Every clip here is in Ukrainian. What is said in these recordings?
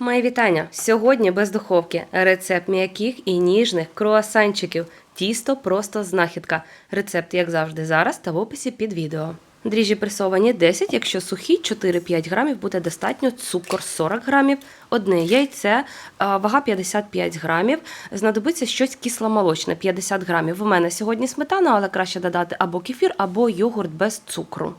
Мої вітання! Сьогодні без духовки. Рецепт м'яких і ніжних круасанчиків. Тісто просто знахідка. Рецепт, як завжди, зараз та в описі під відео. Дріжджі пресовані 10, якщо сухі, 4-5 грамів буде достатньо, цукор 40 грамів, одне яйце, вага 55 грамів. Знадобиться щось кисломолочне 50 грамів. У мене сьогодні сметана, але краще додати або кефір, або йогурт без цукру.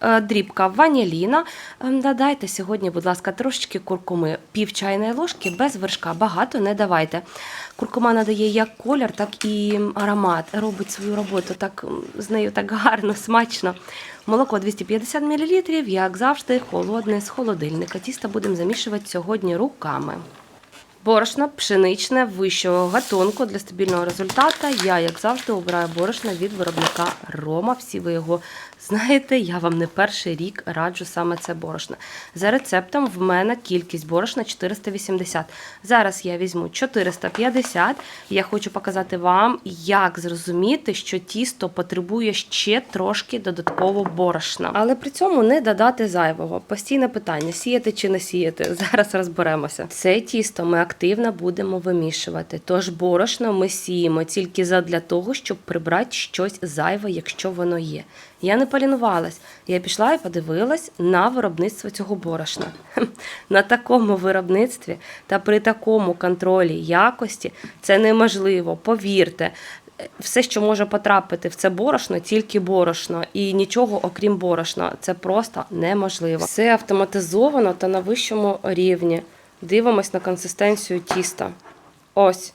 Е, дрібка ваніліна. Ем, Додайте сьогодні, будь ласка, трошечки куркуми, пів чайної ложки без вершка. Багато не давайте. Куркума надає як колір, так і аромат. Робить свою роботу так з нею так гарно, смачно. Молоко 250 мл, як завжди, холодне з холодильника. Тісто будемо замішувати сьогодні руками. Борошно пшеничне вищого гатунку для стабільного результату. Я, як завжди, обираю борошно від виробника Рома. Всі ви його знаєте. Я вам не перший рік раджу саме це борошно. За рецептом в мене кількість борошна 480. Зараз я візьму 450. Я хочу показати вам, як зрозуміти, що тісто потребує ще трошки додатково борошна. Але при цьому не додати зайвого. Постійне питання: сіяти чи не сіяти. Зараз розберемося. Це тісто ми активно будемо вимішувати. Тож борошно ми сіємо тільки задля того, щоб прибрати щось зайве, якщо воно є. Я не полінувалась. Я пішла і подивилась на виробництво цього борошна. На такому виробництві та при такому контролі якості це неможливо. Повірте, все, що може потрапити в це борошно, тільки борошно, і нічого окрім борошна. Це просто неможливо. Все автоматизовано та на вищому рівні. Дивимось на консистенцію тіста. Ось.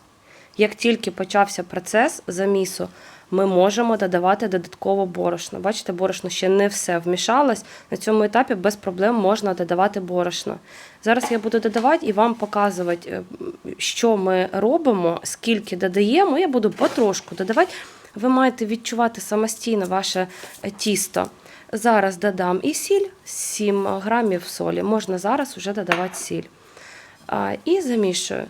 Як тільки почався процес замісу, ми можемо додавати додатково борошно. Бачите, борошно ще не все вмішалось. На цьому етапі без проблем можна додавати борошно. Зараз я буду додавати і вам показувати, е, що ми робимо, скільки додаємо. Я буду потрошку додавати. Ви маєте відчувати самостійно ваше е, тісто. Зараз додам і сіль, 7 грамів солі. Можна зараз вже додавати сіль. І замішую.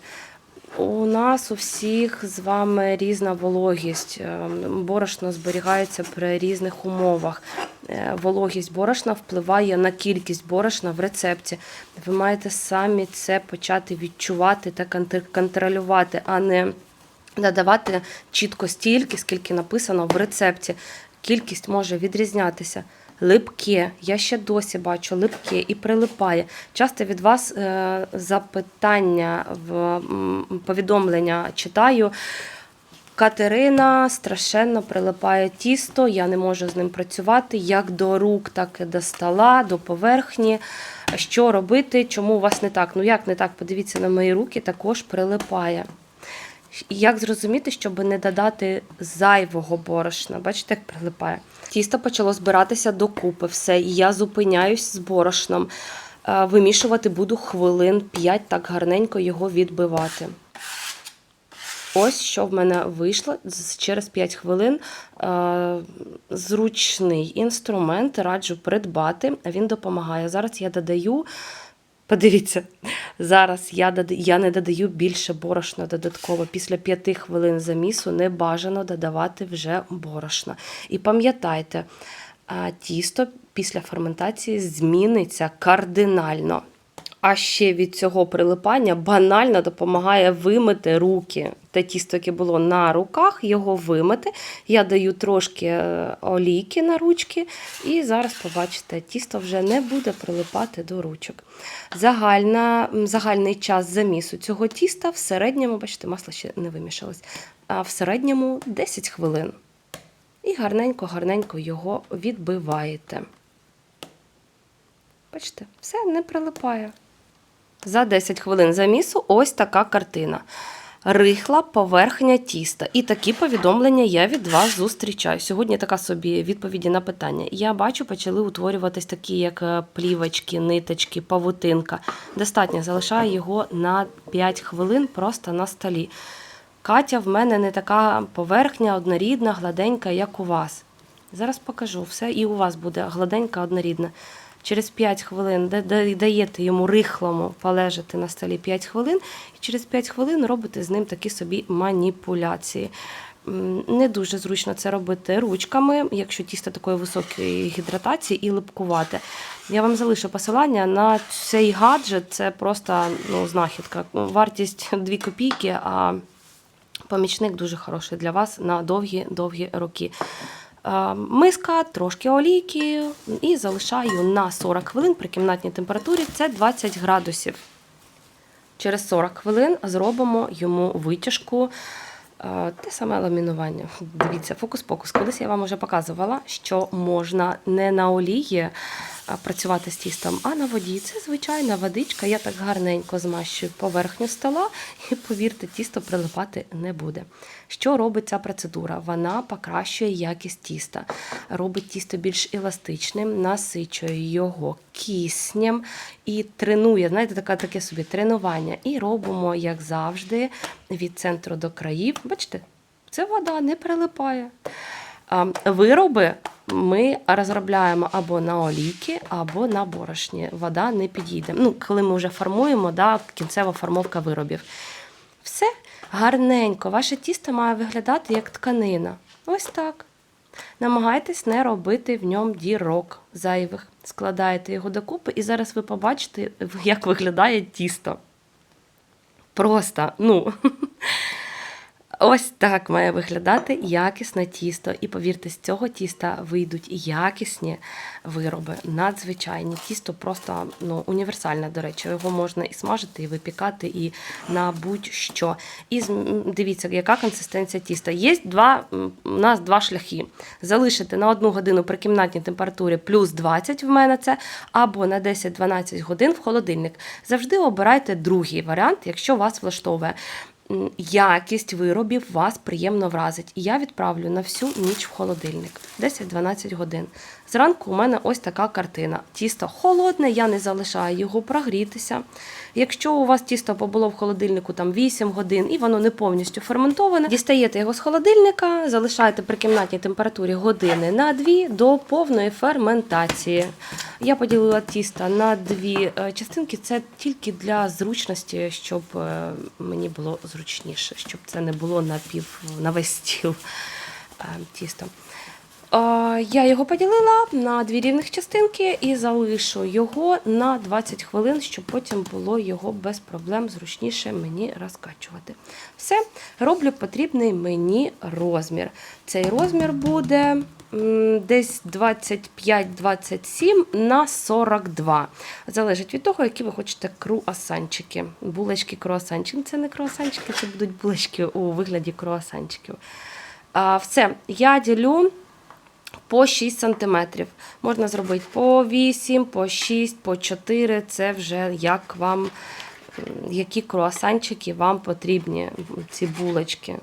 У нас у всіх з вами різна вологість. Е, Борошно зберігається при різних умовах. Е, Вологість борошна впливає на кількість борошна в рецепті. Ви маєте самі це почати відчувати та контролювати, а не додавати чітко стільки, скільки написано в рецепті. Кількість може відрізнятися. Липке, я ще досі бачу липке і прилипає. Часто від вас е, запитання в повідомлення читаю. Катерина страшенно прилипає тісто, я не можу з ним працювати як до рук, так і до стола, до поверхні. Що робити? Чому у вас не так? Ну як не так? Подивіться на мої руки, також прилипає. Як зрозуміти, щоб не додати зайвого борошна? Бачите, як прилипає. Тісто почало збиратися докупи. Все, і я зупиняюсь з борошном. Е, Вимішувати буду хвилин 5, так гарненько його відбивати. Ось що в мене вийшло через 5 хвилин. Е, Зручний інструмент раджу придбати. Він допомагає. Зараз я додаю. Подивіться, зараз я, дод- я не додаю більше борошна додатково. Після 5 хвилин замісу не бажано додавати вже борошна. І пам'ятайте, тісто після ферментації зміниться кардинально. А ще від цього прилипання банально допомагає вимити руки. Те тісто, яке було на руках, його вимити. Я даю трошки е, олійки на ручки, і зараз побачите, тісто вже не буде прилипати до ручок. Загальна, загальний час замісу цього тіста в середньому, бачите, масло ще не вимішалось, а в середньому 10 хвилин. І гарненько-гарненько його відбиваєте. Бачите, все не прилипає. За 10 хвилин замісу ось така картина. Рихла поверхня тіста. І такі повідомлення я від вас зустрічаю. Сьогодні така собі відповіді на питання. Я бачу, почали утворюватись такі, як е, плівочки, ниточки, павутинка. Достатньо залишаю його на 5 хвилин просто на столі. Катя в мене не така поверхня, однорідна, гладенька, як у вас. Зараз покажу все, і у вас буде гладенька, однорідна. Через 5 хвилин да- да- даєте йому рихлому полежати на столі 5 хвилин, і через 5 хвилин робите з ним такі собі маніпуляції. Не дуже зручно це робити ручками, якщо тісто такої високої гідратації і липкувати. Я вам залишу посилання на цей гаджет. Це просто ну, знахідка. Вартість 2 копійки, а помічник дуже хороший для вас на довгі-довгі роки. Е, Миска, трошки олійки і залишаю на 40 хвилин при кімнатній температурі. Це 20 градусів. Через 40 хвилин зробимо йому витяжку. Те саме ламінування. Дивіться, фокус-покус. Колись я вам вже показувала, що можна не на олії працювати з тістом, а на воді. Це звичайна водичка. Я так гарненько змащую поверхню стола, і повірте, тісто прилипати не буде. Що робить ця процедура? Вона покращує якість тіста, робить тісто більш еластичним, насичує його киснем і тренує. Знаєте, таке, таке собі тренування. І робимо, як завжди, від центру до країв. Бачите, це вода не прилипає. Вироби ми розробляємо або на олійки, або на борошні. Вода не підійде. Ну, коли ми вже формуємо, да, кінцева формовка виробів. Все гарненько. Ваше тісто має виглядати як тканина. Ось так. Намагайтесь не робити в ньому дірок зайвих. Складаєте його докупи, і зараз ви побачите, як виглядає тісто. Просто, ну. Ось так має виглядати якісне тісто. І повірте, з цього тіста вийдуть якісні вироби, надзвичайні. Тісто просто ну, універсальне, до речі, його можна і смажити, і випікати, і на будь-що. І дивіться, яка консистенція тіста. Є два, у нас два шляхи. Залишити на одну годину при кімнатній температурі плюс 20 в мене це, або на 10-12 годин в холодильник. Завжди обирайте другий варіант, якщо вас влаштовує. Якість виробів вас приємно вразить. І я відправлю на всю ніч в холодильник 10-12 годин. Зранку у мене ось така картина. Тісто холодне, я не залишаю його прогрітися. Якщо у вас тісто побуло в холодильнику там 8 годин і воно не повністю ферментоване, дістаєте його з холодильника, залишаєте при кімнатній температурі години на 2 до повної ферментації. Я поділила тісто на дві е, частинки. Це тільки для зручності, щоб е, мені було зручніше, щоб це не було на пів на весь стіл е, тісто. Я його поділила на дві рівних частинки і залишу його на 20 хвилин, щоб потім було його без проблем зручніше мені розкачувати. Все, роблю потрібний мені розмір. Цей розмір буде десь 25-27 на 42. Залежить від того, які ви хочете круасанчики. Булочки круасанчики. Це не круасанчики, це будуть булочки у вигляді круасанчиків. Все, я ділю по 6 см. Можна зробити по 8, по 6, по 4. Це вже як вам, які круасанчики вам потрібні, ці булочки.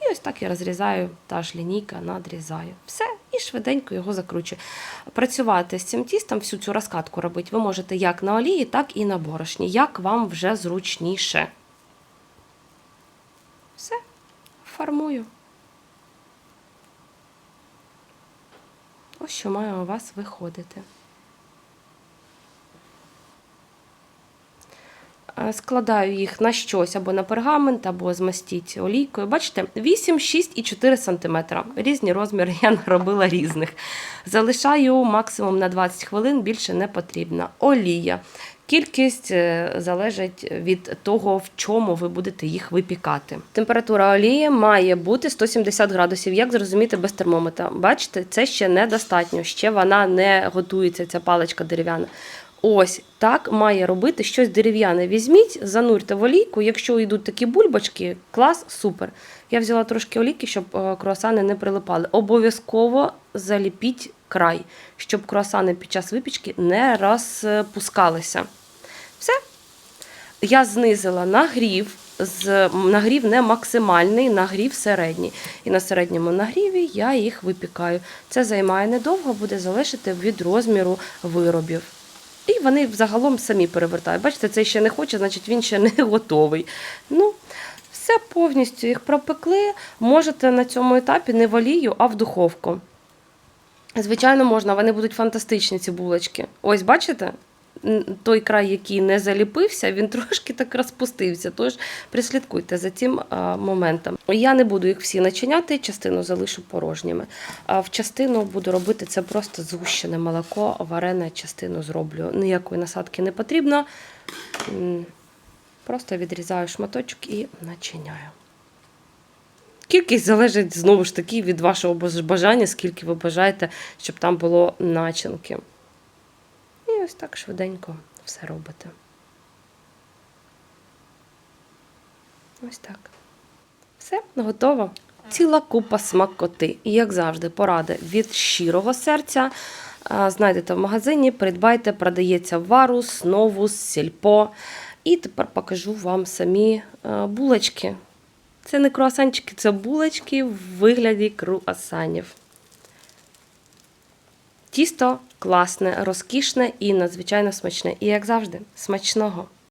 І ось так я розрізаю, та ж лінійка надрізаю. Все, і швиденько його закручую. Працювати з цим тістом, всю цю розкатку робити, ви можете як на олії, так і на борошні. Як вам вже зручніше. Все, формую. Ось що має у вас виходити. Е, Складаю їх на щось або на пергамент, або змастіть олійкою. Бачите, 8, 6 і 4 см. Різні розміри я наробила різних. Залишаю максимум на 20 хвилин, більше не потрібно. Олія. Кількість е, залежить від того, в чому ви будете їх випікати. Температура олії має бути 170 градусів. Як зрозуміти без термометра? Бачите, це ще недостатньо. Ще вона не готується, ця паличка дерев'яна. Ось так має робити щось дерев'яне. Візьміть, занурте в олійку. Якщо йдуть такі бульбочки, клас, супер. Я взяла трошки олійки, щоб е, круасани не прилипали. Обов'язково заліпіть край, щоб круасани під час випічки не розпускалися. Все. Я знизила нагрів. З нагрів не максимальний, нагрів середній. І на середньому нагріві я їх випікаю. Це займає недовго, буде залежати від розміру виробів. І вони взагалом самі перевертають. Бачите, цей ще не хоче, значить він ще не готовий. Ну, все повністю їх пропекли. Можете на цьому етапі не в олію, а в духовку. Звичайно, можна, вони будуть фантастичні, ці булочки. Ось, бачите? Той край, який не заліпився, він трошки так розпустився. Тож прислідкуйте за цим моментом. Я не буду їх всі начиняти, частину залишу порожніми. А в частину буду робити це просто згущене молоко, варене частину зроблю. Ніякої насадки не потрібно. Просто відрізаю шматочок і начиняю. Кількість залежить знову ж таки від вашого бажання, скільки ви бажаєте, щоб там було начинки. Ось так швиденько все робите. Ось так. Все, готово. Ціла купа смакоти. І, як завжди, поради від щирого серця. Знайдете в магазині, придбайте, продається варус, новус, сільпо. І тепер покажу вам самі булочки. Це не круасанчики, це булочки в вигляді круасанів. Тісто класне, розкішне і надзвичайно смачне. І як завжди, смачного!